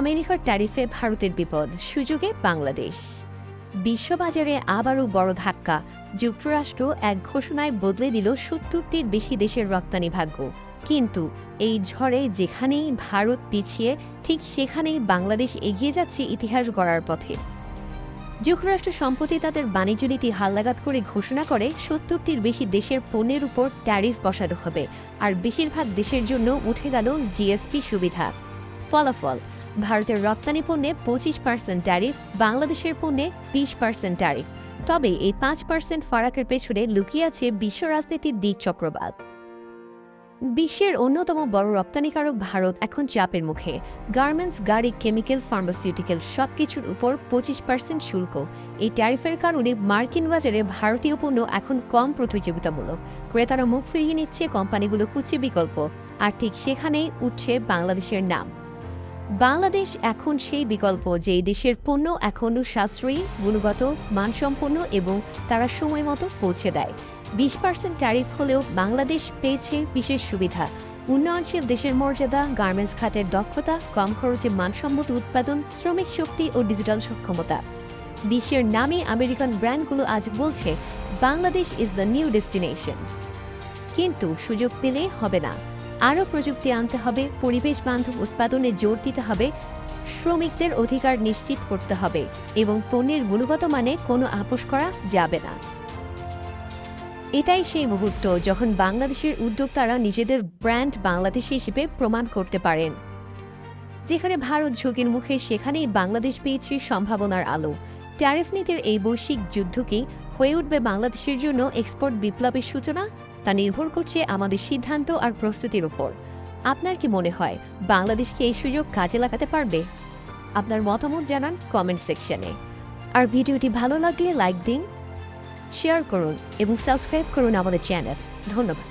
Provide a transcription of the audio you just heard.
আমেরিকার ট্যারিফে ভারতের বিপদ, সুযোগে বাংলাদেশ। বিশ্ববাজারে আবারও বড় ধাক্কা, যুক্তরাষ্ট্র এক ঘোষণায় বদলে দিল সত্তরটির বেশি দেশের রপ্তানি ভাগ্য। কিন্তু এই ঝড়ে যেখানেই ভারত পিছিয়ে, ঠিক সেখানেই বাংলাদেশ এগিয়ে যাচ্ছে ইতিহাস গড়ার পথে। যুক্তরাষ্ট্র সম্প্রতি তাদের বাণিজ্য নীতি হালনাগাদ করে ঘোষণা করে সত্তরটির বেশি দেশের পণ্যের উপর ট্যারিফ বসানো হবে, আর বেশিরভাগ দেশের জন্য উঠে গেল জিএসপি সুবিধা। ফলাফল ভারতের রপ্তানি পণ্যে পঁচিশ পার্সেন্ট ট্যারিফ বাংলাদেশের পণ্যে বিশ পার্সেন্ট ট্যারিফ তবে এই পাঁচ পার্সেন্ট ফারাকের পেছনে লুকিয়ে আছে বিশ্ব রাজনীতির দিক চক্রবাদ। বিশ্বের অন্যতম বড় রপ্তানিকারক ভারত এখন চাপের মুখে। গার্মেন্টস, গাড়ি, কেমিক্যাল, ফার্মাসিউটিক্যাল সবকিছুর উপর পঁচিশ পার্সেন্ট শুল্ক। এই ট্যারিফের কারণে মার্কিন বাজারে ভারতীয় পণ্য এখন কম প্রতিযোগিতামূলক। ক্রেতারা মুখ ফিরিয়ে নিচ্ছে কোম্পানিগুলো খুঁজছে বিকল্প। আর ঠিক সেখানেই উঠছে বাংলাদেশের নাম। বাংলাদেশ এখন সেই বিকল্প যে দেশের পণ্য এখনও সাশ্রয়ী, গুণগত, মানসম্পন্ন এবং তারা সময় মতো পৌঁছে দেয়। বিশ পার্সেন্ট ট্যারিফ হলেও বাংলাদেশ পেয়েছে বিশেষ সুবিধা। উন্নয়নশীল দেশের মর্যাদা, গার্মেন্টস খাতের দক্ষতা, কম খরচে মানসম্মত উৎপাদন, শ্রমিক শক্তি ও ডিজিটাল সক্ষমতা। বিশ্বের নামে আমেরিকান ব্র্যান্ডগুলো আজ বলছে, Bangladesh is the new destination কিন্তু সুযোগ পেলে হবে না। আরও প্রযুক্তি আনতে হবে, পরিবেশ বান্ধব উৎপাদনে জোর দিতে হবে, শ্রমিকদের অধিকার নিশ্চিত করতে হবে এবং পণ্যের গুণগত মানে কোনো আপোষ করা যাবে না। এটাই সেই মুহূর্ত যখন বাংলাদেশের উদ্যোক্তারা নিজেদের ব্র্যান্ড বাংলাদেশ হিসেবে প্রমাণ করতে পারেন। যেখানে ভারত ঝুঁকির মুখে, সেখানেই বাংলাদেশ পেয়েছে সম্ভাবনার আলো। ট্যারিফ নীতির এই বৈশ্বিক যুদ্ধ কি হয়ে উঠবে বাংলাদেশের জন্য এক্সপোর্ট বিপ্লবের সূচনা? তা নির্ভর করছে আমাদের সিদ্ধান্ত আর প্রস্তুতির উপর। আপনার কি মনে হয়, বাংলাদেশকে এই সুযোগ কাজে লাগাতে পারবে? আপনার মতামত জানান কমেন্ট সেকশনে আর ভিডিওটি ভালো লাগলে লাইক দিন শেয়ার করুন এবং সাবস্ক্রাইব করুন আমাদের চ্যানেল ধন্যবাদ।